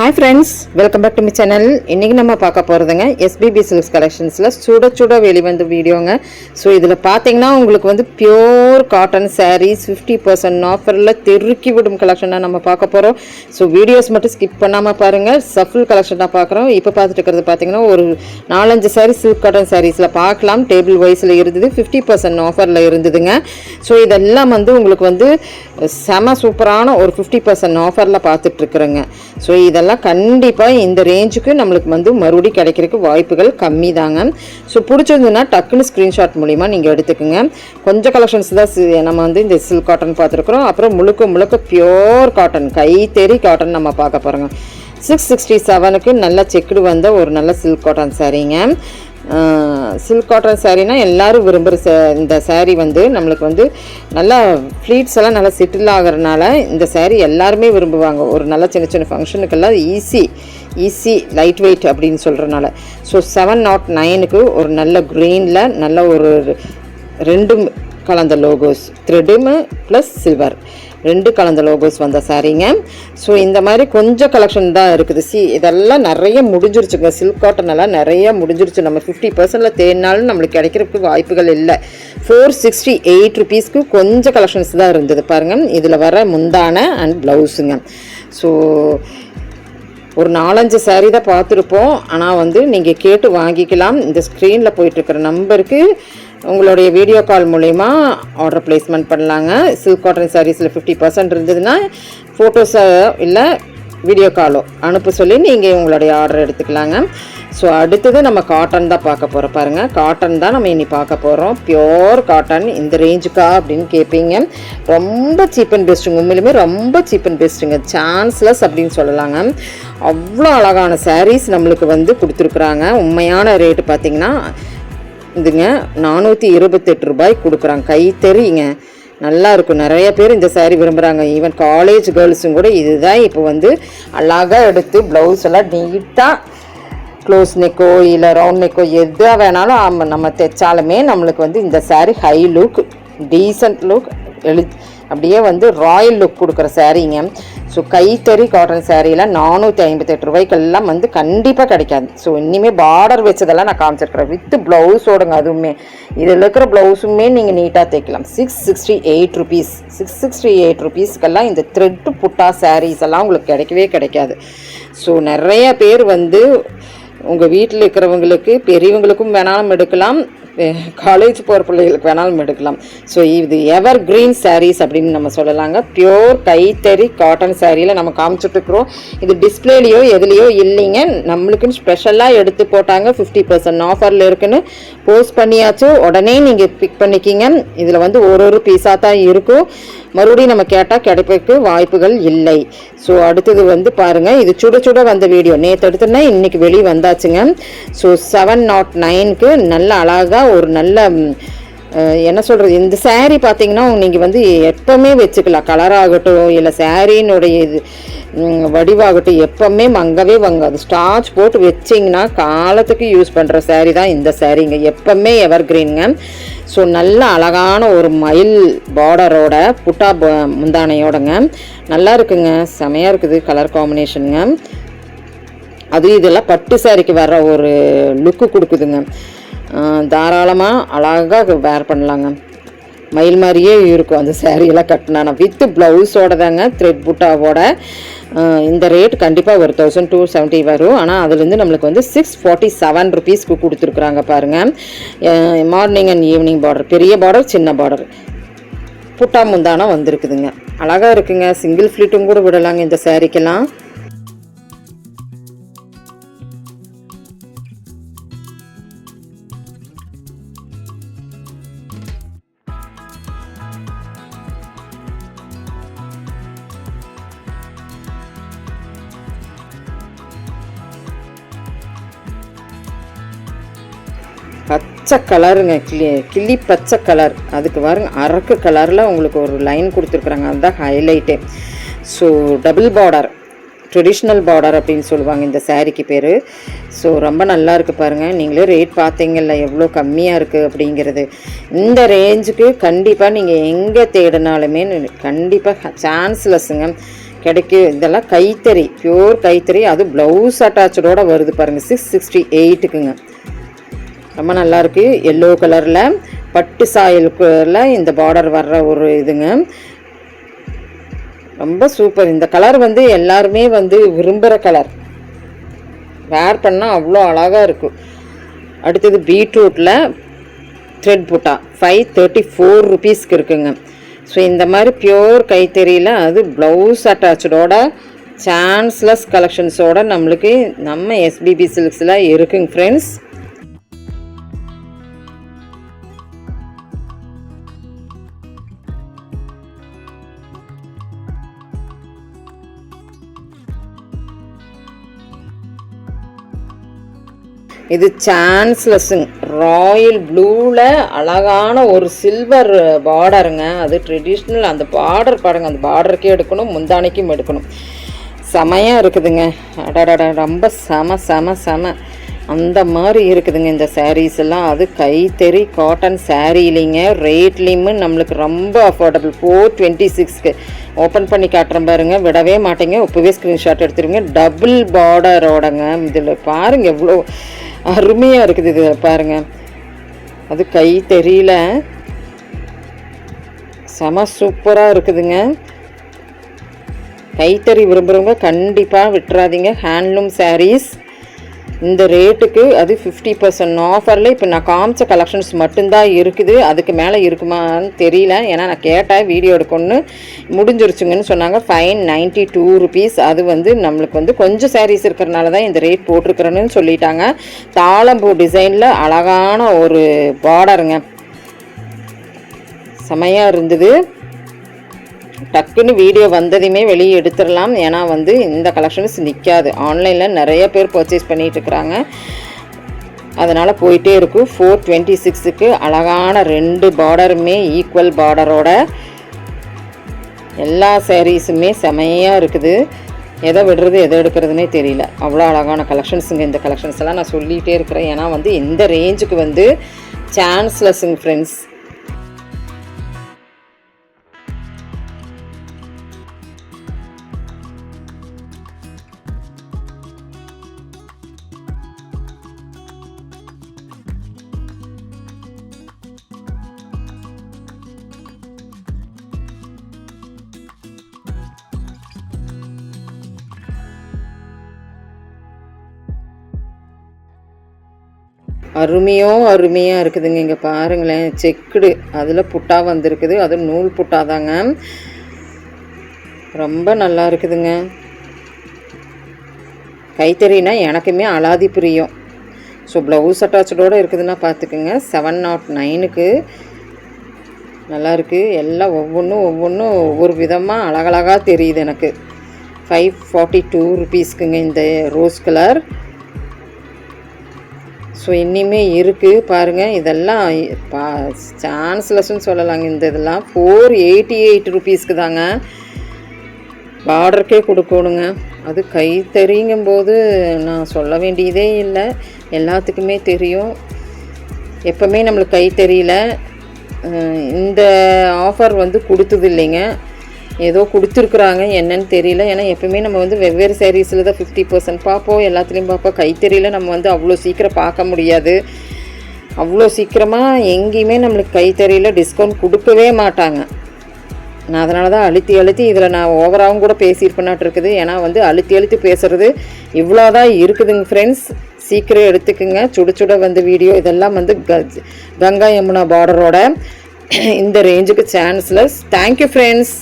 Hi friends welcome back to me channel இன்றைக்கி நம்ம பார்க்க போகிறதுங்க எஸ்பிபி சில்க்ஸ் கலெக்ஷன்ஸில் சுட சுட வெளிவந்த வீடியோங்க. ஸோ இதில் பார்த்தீங்கன்னா உங்களுக்கு வந்து pure cotton sarees fifty percent ஆஃபரில் தெருக்கி விடும் கலெக்ஷனாக நம்ம பார்க்க போகிறோம் ஸோ வீடியோஸ் மட்டும் ஸ்கிப் பண்ணாமல் பாருங்கள் சஃபுல் கலெக்ஷன் தான் பார்க்குறோம். இப்போ பார்த்துட்டு இருக்கிறது பார்த்தீங்கன்னா ஒரு நாலஞ்சு சாரீ சில்க் காட்டன் சாரீஸில் பார்க்கலாம். டேபிள் வைஸில் இருந்தது ஃபிஃப்டி பர்சன்ட் ஆஃபரில் இருந்ததுங்க. ஸோ இதெல்லாம் வந்து உங்களுக்கு வந்து செம சூப்பரான ஒரு ஃபிஃப்டி பர்சன்ட் ஆஃபரில் பார்த்துட்ருக்குறேங்க ஸோ இதெல்லாம் கண்டிப்பாக இந்த ரேஞ்சுக்கு நம்மளுக்கு வந்து மறுபடியும் கிடைக்கிறதுக்கு வாய்ப்புகள் கம்மி தாங்க ஸோ பிடிச்சிருந்ததுன்னா டக்குன்னு ஸ்க்ரீன்ஷாட் மூலிமா நீங்கள் எடுத்துக்கோங்க. கொஞ்சம் கலெக்ஷன்ஸ் தான் நம்ம வந்து இந்த சில்க் காட்டன் பார்த்துருக்குறோம். அப்புறம் முழுக்க முழுக்க பியோர் காட்டன் கைத்தறி காட்டன் நம்ம பார்க்க போகிறோங்க சிக்ஸ் சிக்ஸ்டி செவனுக்கு நல்ல செக்குடு வந்த ஒரு நல்ல சில்க் காட்டன் சாரீங்க சில்க் காட்டன் சாரீனா எல்லாரும் விரும்புகிற ச இந்த சாரீ வந்து நம்மளுக்கு வந்து நல்லா ஃப்ளீட்ஸ் எல்லாம் நல்லா செட்டில் ஆகிறனால இந்த சாரீ எல்லாருமே விரும்புவாங்க. ஒரு நல்ல சின்ன சின்ன ஃபங்க்ஷனுக்கெல்லாம் ஈஸி ஈஸி லைட் வெயிட் அப்படின்னு சொல்கிறனால ஸோ செவன் நாட் நைனுக்கு ஒரு நல்ல க்ரீனில் நல்ல ஒரு ரெண்டும் கலந்த லோகோஸ் த்ரெடும் ப்ளஸ் சில்வர் ரெண்டு கலந்த லோகோஸ் வந்த சாரீங்க ஸோ இந்த மாதிரி கொஞ்சம் கலெக்ஷன் தான் இருக்குது. சி இதெல்லாம் நிறைய முடிஞ்சிருச்சுங்க. சில்க் காட்டன் எல்லாம் நிறைய முடிஞ்சிருச்சு. நம்ம ஃபிஃப்டி பர்சன்டில் தேடினாலும் நம்மளுக்கு கிடைக்கிறதுக்கு வாய்ப்புகள் இல்லை. ஃபோர் சிக்ஸ்டி எயிட் ருபீஸ்க்கு கொஞ்சம் கலெக்ஷன்ஸ் தான் இருந்தது பாருங்கள் இதில் வர முந்தான அண்ட் ப்ளவுஸுங்க ஸோ ஒரு நாலஞ்சு saree தான் பார்த்துருப்போம். ஆனால் வந்து நீங்கள் கேட்டு வாங்கிக்கலாம். இந்த ஸ்க்ரீனில் போயிட்டுருக்கிற நம்பருக்கு உங்களுடைய வீடியோ கால் மூலிமா ஆர்டர் பிளேஸ்மெண்ட் பண்ணலாங்க. சில்க் காட்டன் சாரீஸில் ஃபிஃப்டி பர்சன்ட் இருந்ததுன்னா ஃபோட்டோஸோ இல்லை வீடியோ காலோ அனுப்ப சொல்லி நீங்கள் உங்களுடைய ஆர்டர் எடுத்துக்கலாங்க. ஸோ அடுத்தது நம்ம காட்டன் தான் பார்க்க போகிறோம் பாருங்கள் காட்டன் தான் நம்ம இனி பார்க்க போகிறோம் பியோர் காட்டன் இந்த ரேஞ்சுக்கா அப்படின்னு கேட்பீங்க ரொம்ப சீப் அண்ட் பெஸ்ட்டுங்க உண்மையிலுமே ரொம்ப சீப் அண்ட் பெஸ்ட்டுங்க சான்ஸ்லெஸ் அப்படின்னு சொல்லலாங்க. அவ்வளோ அழகான சாரீஸ் நம்மளுக்கு வந்து கொடுத்துருக்குறாங்க. உண்மையான ரேட்டு பார்த்தீங்கன்னா இதுங்க நானூற்றி இருபத்தெட்டு ரூபாய் கொடுக்குறாங்க. கைத்தறிங்க நல்லா இருக்கும். நிறைய பேர் இந்த saree விரும்புகிறாங்க ஈவன் காலேஜ் கேர்ள்ஸும் கூட இதுதான் இப்போ வந்து அழகாக எடுத்து ப்ளவுஸ் எல்லாம் நீட்டாக க்ளோஸ் நெக்கோ இல்லை ரவுண்ட் நெக்கோ எதாக வேணாலும் நம்ம தைச்சாலுமே நம்மளுக்கு வந்து இந்த saree high look decent look எழு அப்படியே வந்து ராயல் லுக் கொடுக்குற சாரீங்க ஸோ கைத்தறி காட்டன் சாரியில் நானூற்றி ஐம்பத்தெட்டு ரூபாய்க்கெல்லாம் வந்து கண்டிப்பாக கிடைக்காது. ஸோ இனிமேல் பார்டர் வச்சதெல்லாம் நான் காமிச்சிருக்கிறேன். வித் ப்ளவுஸோடுங்க அதுவுமே. இதில் இருக்கிற ப்ளவுஸுமே நீங்கள் நீட்டாக தைக்கலாம். Six sixty eight rupees six sixty eight ருபீஸ்க்கெல்லாம் இந்த த்ரெட்டு புட்டா சாரீஸ் எல்லாம் உங்களுக்கு கிடைக்கவே கிடைக்காது. ஸோ நிறைய பேர் வந்து உங்கள் வீட்டில் இருக்கிறவங்களுக்கு பெரியவங்களுக்கும் வேணாலும் எடுக்கலாம். காலேஜ் போகிற பிள்ளைகளுக்கு வேணாலும் எடுக்கலாம். ஸோ இது எவர் கிரீன் சாரீஸ் அப்படின்னு நம்ம சொல்லலாங்க. பியோர் கைத்தறி காட்டன் சாரியில் நம்ம காமிச்சிட்ருக்குறோம் இது டிஸ்பிளேலையோ எதுலேயோ இல்லைங்க. நம்மளுக்குன்னு ஸ்பெஷலாக எடுத்து போட்டாங்க. ஃபிஃப்டி பர்சன்ட் ஆஃபரில் இருக்குன்னு போஸ்ட் பண்ணியாச்சும் உடனே நீங்கள் பிக் பண்ணிக்கிங்க. இதில் வந்து ஒரு ஒரு பீஸாக தான் இருக்கும். மறுபடியும் நம்ம கேட்டால் கிடைப்பதற்கு வாய்ப்புகள் இல்லை. ஸோ அடுத்தது வந்து பாருங்கள் இது சுட சுட வந்த வீடியோ நேற்று எடுத்துனா இன்றைக்கி வெளியே வந்தாச்சுங்க. ஸோ செவன் நாட் நைனுக்கு நல்ல அழகாக ஒரு நல்ல என்ன சொல்கிறது இந்த சேரீ பார்த்தீங்கன்னா நீங்கள் வந்து எப்போவுமே வச்சுக்கலாம். கலராகட்டும் இல்லை சேரீனுடைய இது வடிவாகட்டும் எப்போவுமே மங்கவே வங்காது ஸ்டார்ச் போட்டு வச்சிங்கன்னா காலத்துக்கு யூஸ் பண்ணுற சேரீ தான் இந்த சேரீங்க எப்போவுமே எவர் கிரீனுங்க ஸோ நல்ல அழகான ஒரு மயில் பார்டரோட புட்டா முந்தானையோடங்க. நல்லா இருக்குங்க. செமையாக இருக்குது கலர் காம்பினேஷனுங்க அது இதெல்லாம் பட்டு சாரிக்கு வர்ற ஒரு லுக்கு கொடுக்குதுங்க. தாராளமாக அழகாக வேர் பண்ணலாங்க. மயில் மாதிரியே இருக்கும் அந்த சாரியெல்லாம் கட்டினா. வித்து ப்ளவுஸோட தாங்க த்ரெட் புட்டாவோட. இந்த ரேட் கண்டிப்பாக ஒரு தௌசண்ட் டூ செவன்ட்டி வரும். ஆனால் அதுலேருந்து நம்மளுக்கு வந்து சிக்ஸ் ஃபார்ட்டி செவன் ருபீஸ்க்கு கொடுத்துருக்குறாங்க பாருங்கள் மார்னிங் அண்ட் ஈவினிங் பார்டர் பெரிய பார்டர் சின்ன பார்டர் புட்டா முந்தானம் வந்திருக்குதுங்க. அழகாக இருக்குங்க. சிங்கிள் ஃப்ளீட்டும் கூட விடலாங்க இந்த சேரீக்கெல்லாம் பச்சை கலருங்க கிளி கிளி பச்சை கலர். அதுக்கு பாருங்க அரக்கு கலரில் உங்களுக்கு ஒரு லைன் கொடுத்துருக்குறாங்க. அதுதான் highlight so double border traditional border அப்படின்னு சொல்லுவாங்க இந்த சாரீக்கு பேர். ஸோ ரொம்ப நல்லா இருக்குது பாருங்கள் நீங்களே ரேட் பார்த்தீங்கல்ல எவ்வளோ கம்மியாக இருக்குது அப்படிங்கிறது. இந்த ரேஞ்சுக்கு கண்டிப்பாக நீங்கள் எங்கே தேடினாலுமே கண்டிப்பாக சான்ஸ்லெஸ்ஸுங்க கிடைக்கும். இதெல்லாம் கைத்தறி பியூர் கைத்தறி. அது ப்ளவுஸ் அட்டாச்சோட வருது பாருங்கள் சிக்ஸ் சிக்ஸ்டி எயிட்டுக்குங்க ரொம்ப நல்லாயிருக்கு எல்லோ கலரில் பட்டு சாயல் கலரில் இந்த பார்டர் வர்ற ஒரு இதுங்க. ரொம்ப சூப்பர் இந்த கலர் வந்து எல்லாருமே வந்து விரும்புகிற கலர் வேர் பண்ணால் அவ்வளோ அழகாக இருக்கும் அடுத்தது பீட்ரூட்டில் த்ரெட் புட்டா. ஃபைவ் தேர்ட்டி ஃபோர் ருபீஸ்க்கு இருக்குங்க. ஸோ இந்த மாதிரி பியோர் கைத்தறியில் அது ப்ளவுஸ் அட்டாச்சோட சான்ஸ்லெஸ் கலெக்ஷன்ஸோட நம்மளுக்கு நம்ம எஸ்பிபி சில்க்ஸில் இருக்குங்க ஃப்ரெண்ட்ஸ் இது சான்ஸ்லெஸ்ஸுங்க ராயல் ப்ளூவில் அழகான ஒரு சில்வர் பார்டருங்க அது ட்ரெடிஷ்னல் அந்த பார்டர் பாருங்க அந்த பார்டருக்கே எடுக்கணும் முந்தானைக்கும் எடுக்கணும். செமையாக இருக்குதுங்க. அடடட ரொம்ப செம செம செம. அந்த மாதிரி இருக்குதுங்க இந்த சாரீஸ் எல்லாம். அது கைத்தறி காட்டன் சாரீலிங்க ரேட்லேயுமே நம்மளுக்கு ரொம்ப அஃபோர்டபுள் ஃபோர் டுவெண்ட்டி சிக்ஸ்க்கு ஓப்பன் பண்ணி காட்டுறேன் பாருங்க. விடவே மாட்டேங்க. இப்போவே ஸ்க்ரீன்ஷாட் எடுத்துருங்க. டபுள் பார்டரோடங்க இதில் பாருங்கள் எவ்வளோ அருமையாக இருக்குது இது பாருங்க. அது கை தெரியல. செம சூப்பராக இருக்குதுங்க. கைத்தறி விரும்புகிறவங்க கண்டிப்பாக விட்டுறாதீங்க. ஹேண்ட்லூம் சாரீஸ் இந்த ரேட்டுக்கு அது ஃபிஃப்டி பர்சன்ட் ஆஃபரில் இப்போ நான் காமிச்ச கலெக்ஷன்ஸ் மட்டும்தான் இருக்குது. அதுக்கு மேலே இருக்குமான்னு தெரியல. ஏன்னா நான் கேட்டேன் வீடியோ எடுக்கணும்னு முடிஞ்சிருச்சுங்கன்னு சொன்னாங்க. ஃபைன் நைன்ட்டி டூ ருபீஸ் அது வந்து நம்மளுக்கு வந்து கொஞ்சம் சாரீஸ் இருக்கிறனால தான் இந்த ரேட் போட்டிருக்கிறேன்னு சொல்லிட்டாங்க. தாளம்பூ டிசைனில் அழகான ஒரு பார்டருங்க செமையாக இருந்தது. டக்குன்னு வீடியோ வந்ததையுமே வெளியே எடுத்துடலாம். ஏன்னா வந்து இந்த கலெக்ஷன்ஸ் நிற்காது ஆன்லைனில் நிறைய பேர் பர்ச்சேஸ் பண்ணிகிட்டு இருக்கிறாங்க அதனால் போயிட்டே இருக்கும். ஃபோர் டுவெண்ட்டி சிக்ஸுக்கு அழகான ரெண்டு பார்டருமே ஈக்குவல் பார்டரோட எல்லா சேரீஸுமே செமையாக இருக்குது. எதை விடுறது எதை எடுக்கிறதுனே தெரியல. அவ்வளோ அழகான கலெக்ஷன்ஸுங்க இந்த கலெக்ஷன்ஸ் எல்லாம் நான் சொல்லிகிட்டே இருக்கிறேன். ஏன்னா வந்து இந்த ரேஞ்சுக்கு வந்து சான்ஸ்லெஸ்ஸுங்க ஃப்ரெண்ட்ஸ் அருமையோ அருமையாக இருக்குதுங்க. இங்கே பாருங்களேன் செக்குடு. அதில் புட்டா வந்திருக்குது. அது நூல் புட்டா தாங்க ரொம்ப நல்லா இருக்குதுங்க. கைத்தறினா எனக்குமே அலாதி பிரியம். ஸோ ப்ளவுஸ் அட்டாச்சோடு இருக்குதுன்னா பார்த்துக்குங்க செவன் நாட் நைனுக்கு நல்லா இருக்குது எல்லாம் ஒவ்வொன்றும் ஒவ்வொன்றும் ஒவ்வொரு விதமாக அழகழகாக தெரியுது எனக்கு. ஃபைவ் ஃபார்ட்டி டூ ருபீஸ்க்குங்க இந்த ரோஸ் கலர் ஸோ இன்னிமே இருக்குது பாருங்கள் இதெல்லாம் பா சான்ஸ்லெஸ்ன்னு சொல்லலாங்க இந்த இதெல்லாம். ஃபோர் எயிட்டி எயிட் ருபீஸ்க்கு தாங்க. பார்டருக்கே கொடுக்கணுங்க. அது கைத்தறிங்கும்போது நான் சொல்ல வேண்டியதே இல்லை. எல்லாத்துக்குமே தெரியும். எப்போவுமே நம்மளுக்கு கைத்தறியில் இந்த ஆஃபர் வந்து கொடுத்தது இல்லைங்க. ஏதோ கொடுத்துருக்குறாங்க என்னன்னு தெரியல. ஏன்னா எப்பவுமே நம்ம வந்து வெவ்வேறு சேரீஸில் தான் ஃபிஃப்டி பர்சன்ட் பார்ப்போம். எல்லாத்துலேயும் பார்ப்போம். கைத்தறியில் நம்ம வந்து அவ்வளோ சீக்கிரம் பார்க்க முடியாது. அவ்வளோ சீக்கிரமாக எங்கேயுமே நம்மளுக்கு கைத்தறியில் டிஸ்கவுண்ட் கொடுக்கவே மாட்டாங்க. நான் அதனால தான் அழுத்தி அழுத்தி இதில் நான் ஓவராகவும் கூட பேசியிருப்பேனாட்டு இருக்குது. ஏன்னா வந்து அழுத்தி அழுத்தி பேசுகிறது இவ்வளோ தான் இருக்குதுங்க ஃப்ரெண்ட்ஸ் சீக்கிரம் எடுத்துக்குங்க. சுட சுட வந்து வீடியோ இதெல்லாம் வந்து கங்கா யமுனா பார்டரோட இந்த ரேஞ்சுக்கு சான்ஸ்லஸ் தேங்க்யூ ஃப்ரெண்ட்ஸ்